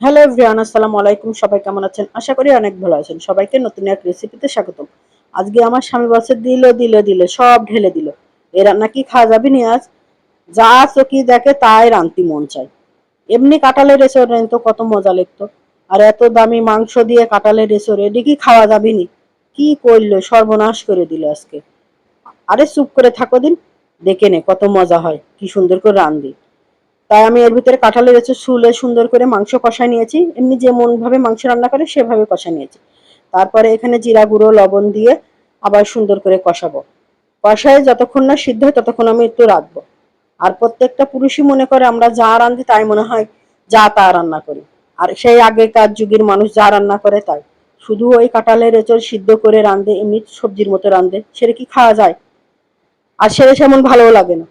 Hello everyone, আসসালামু আলাইকুম। সবাই কেমন আছেন? আশা করি অনেক ভালো আছেন। সবাইকে নতুন এক রেসিপিতে স্বাগতম। আজকে আমার স্বামী বলছে, দিল দিল দিল, সব ঢেলে দিল। এ রান্না কি খাওয়া যাবে নি আজ? যা চকি দেখে তাই রান্তি মন চায়। এমনি কাঁঠালের রেসুরেন্ট তো, কত মজা লাগতো। আর এত দামি মাংস দিয়ে কাঁঠালের রেসুরেন্ট কি খাওয়া যাবে নি? কি করল? সর্বনাশ করে দিল আজকে। আরে চুপ করে থাকো দিন। দেখে নে কত মজা হয়, কি সুন্দর করে রান্ধি তাই আমি এর ভিতরে কাঁঠালের এসে শুলে সুন্দর করে মাংস কষায় নিয়েছি। এমনি যেমন ভাবে মাংস রান্না করে সেভাবে কষা নিয়েছি। তারপরে এখানে জিরা গুঁড়ো, লবণ দিয়ে আবার সুন্দর করে কষাবো। কষায় যতক্ষণ না সিদ্ধ হয় ততক্ষণ আমি একটু রাখব আর প্রত্যেকটা পুরুষই মনে করে আমরা যা রান্ধি তাই মনে হয় যা তা রান্না করি। আর সেই আগেকার যুগের মানুষ যা রান্না করে তাই। শুধু ওই কাঁঠালের এঁচড় সিদ্ধ করে রান্ধে এমনি সবজির মতো রান্ধে সেটা কি খাওয়া যায়? আর সেটা সেমন ভালোও লাগে না।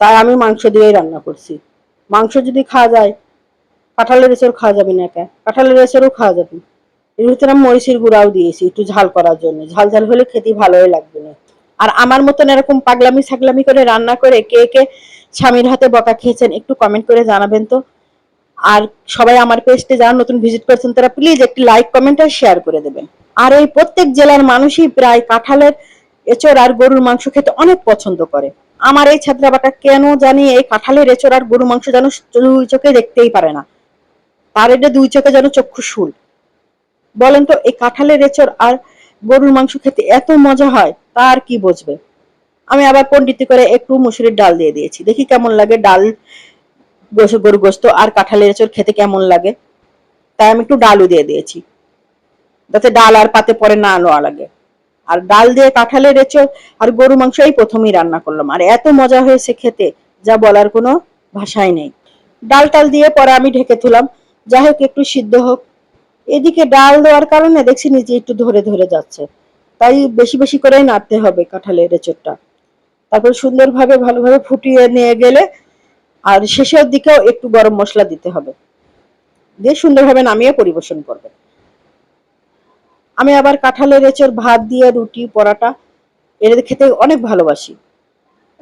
তাই আমি মাংস দিয়েই রান্না করছি। মাংস যদি খাওয়া যায়, কাঁঠালের এসর খাওয়া যাবে না একা। কাঁঠালের এসরও খাওয়া যাবে এর ভিতরে আমি মরিচের গুঁড়াও দিয়েছি একটু ঝাল করার জন্য। ঝাল ঝাল হলে খেতে ভালোই লাগবে না। আর আমার মতন এরকম পাগলামি ছাগলামি করে রান্না করে কে কে স্বামীর হাতে বকা খেয়েছেন একটু কমেন্ট করে জানাবেন তো। আর সবাই আমার পেজটি যারা নতুন ভিজিট করছেন, তারা প্লিজ একটি লাইক কমেন্ট আর শেয়ার করে দেবেন। আর এই প্রত্যেক জেলার মানুষই প্রায় কাঁঠালের এচড় আর গরুর মাংস খেতে অনেক পছন্দ করে। আমার এই ছাত্রাবাটা কেন জানি এই কাঁঠালের এচড় আর গরু মাংস যেন দুই চোখে দেখতেই পারে না। তার এটা দুই চোখে যেন চক্ষু শুল। বলেন তো, এই কাঁঠালের এচড় আর গরুর মাংস খেতে এত মজা হয়, তার কি বুঝবে? আমি আবার পন্ডিতি করে একটু মুসুরির ডাল দিয়ে দিয়েছি। দেখি কেমন লাগে ডাল গরু গোস্ত আর কাঁঠালের এচড় খেতে কেমন লাগে। তাই আমি একটু ডালও দিয়ে দিয়েছি। যাতে ডাল আর পাতে পরে না নেওয়া লাগে। আর ডাল দিয়ে কাঁঠালের এঁচড় আর গরু মাংস এই প্রথমেই রান্না করলাম। আর এত মজা হয়েছে খেতে, যা বলার কোনো ভাষাই নেই। ডাল টাল দিয়ে পরে আমি ঢেকে তুলাম। যাই হোক, একটু সিদ্ধ হোক। এদিকে ডাল দেওয়ার কারণে দেখছি নিজে একটু ধরে ধরে যাচ্ছে। তাই বেশি বেশি করেই নাড়তে হবে কাঁঠালের এঁচড়টা। তারপর সুন্দরভাবে ভালোভাবে ফুটিয়ে নিয়ে গেলে, আর শেষের দিকেও একটু গরম মশলা দিতে হবে। দিয়ে সুন্দরভাবে নামিয়ে পরিবেশন করবে। আমি আবার কাঁঠালের এঁচড়, ভাত দিয়ে রুটি, পরাটা এটা খেতে অনেক ভালোবাসি।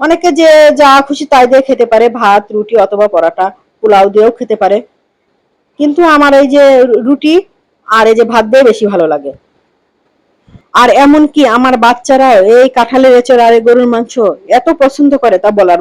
অনেকে যে যা খুশি তাই দিয়ে খেতে পারে, ভাত, রুটি অথবা পরাটা, পোলাও দিয়েও খেতে পারে। কিন্তু আমার এই যে রুটি আর এই যে ভাত দিয়ে বেশি ভালো লাগে। আর এমন কি আমার বাচ্চারা এই কাঁঠালের এঁচড় আর গরুর মাংস এত পছন্দ করে তা বলার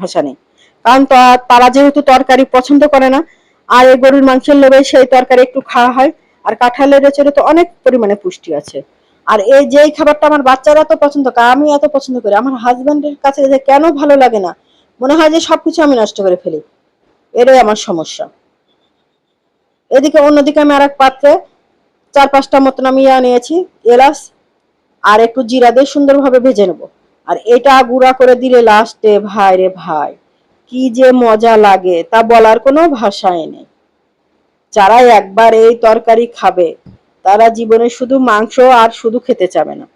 ভাষা নেই। কারণ তারা যেহেতু তরকারি পছন্দ করে না, আর এই গরুর মাংসের লোভে সেই তরকারি একটু খাওয়া হয়। আর কাঁঠালের এঁচড়ে তো অনেক পরিমাণে পুষ্টি আছে। আর এই যে খাবারটা আমার বাচ্চারা তো পছন্দ করে, আমি এত পছন্দ করি, আমার হাজবেন্ডের কাছে যে কেন ভালো লাগে না, মনে হয় যে সবকিছু আমি নষ্ট করে ফেলি। এটাই আমার সমস্যা। এদিকে অন্যদিকে আমি আর এক পাত্রে চার পাঁচটা মতন আমি ইয়া নিয়েছি, এলাচ, আর একটু জিরা দিয়ে সুন্দরভাবে ভেজে নেব। আর এটা গুঁড়া করে দিলে লাস্টে ভাই রে ভাই, কি যে মজা লাগে, তা বলার কোনো ভাষাই নেই। যারা একবার এই তরকারি খাবে, তারা জীবনে শুধু মাংস আর শুধু খেতে চাবে না।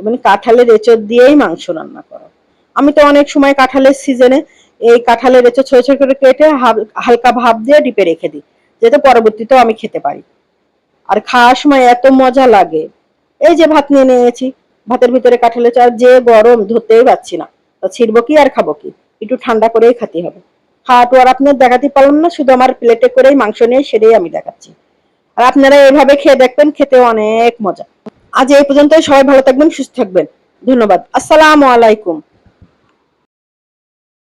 মানে কাঁঠালের এঁচড় দিয়েই মাংস রান্না করো। আমি তো অনেক সময় কাঁঠালের সিজনে এই কাঁঠালের এঁচড় ছোট ছোট করে কেটে হাল- হালকা ভাব দিয়ে ডিপে রেখে দিই যাতে পরবর্তীতেও আমি খেতে পারি। আর খাওয়ার সময় এত মজা লাগে। এই যে ভাত নিয়ে নিয়েছি, ভাতের ভিতরে কাঁঠালের চাল যে গরম ধরতেই পারছি না। তা ছিড়বো কি আর খাব কি? একটু ঠান্ডা করেই খেতে হবে। তো আর আপনার দেখাতে পারলাম না, শুধু আমার প্লেটে করেই মাংস নিয়ে সেটাই আমি দেখাচ্ছি। আর আপনারা এভাবে খেয়ে দেখবেন, খেতে অনেক মজা। আজ এই পর্যন্ত সবাই ভালো থাকবেন, সুস্থ থাকবেন। ধন্যবাদ। আসসালামু আলাইকুম।